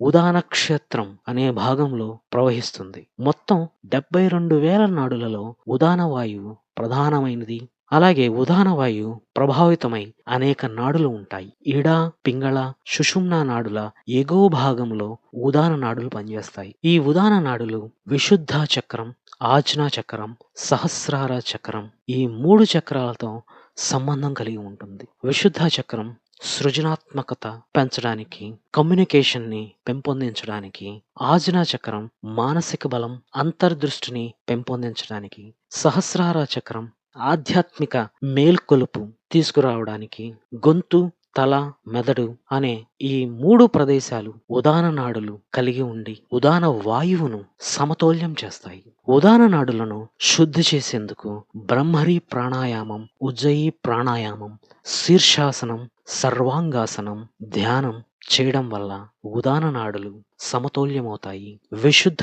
ఉదానక్షేత్రం అనే భాగంలో ప్రవహిస్తుంది. మొత్తం డెబ్బై రెండు వేల నాడులలో ఉదాన వాయువు ప్రధానమైనది. అలాగే ఉదాన వాయువు ప్రభావితమై అనేక నాడులు ఉంటాయి. ఇడ పింగళ సుషుమ్న నాడుల ఎగువ భాగంలో ఉదాన నాడులు పనిచేస్తాయి. ఈ ఉదాన నాడులు విశుద్ధ చక్రం ఆజ్ఞా చక్రం సహస్రార చక్రం ఈ మూడు చక్రాలతో సంబంధం కలిగి ఉంటుంది. విశుద్ధ చక్రం సృజనాత్మకత పెంచడానికి కమ్యూనికేషన్ని పెంపొందించడానికి ఆజనా చక్రం మానసిక బలం అంతర్దృష్టిని పెంపొందించడానికి సహస్రార చక్రం ఆధ్యాత్మిక మేల్కొలుపు తీసుకురావడానికి గొంతు తల మెదడు అనే ఈ మూడు ప్రదేశాలు ఉదాన నాడులు కలిగి ఉండి ఉదాన వాయువును సమతౌల్యం చేస్తాయి. ఉదాన నాడులను శుద్ధి చేసేందుకు బ్రహ్మరి ప్రాణాయామం ఉజ్జయి ప్రాణాయామం శీర్షాసనం సర్వాంగాసనం ధ్యానం చేయడం వల్ల ఉదాన నాడులు సమతౌల్యమవుతాయి. విశుద్ధ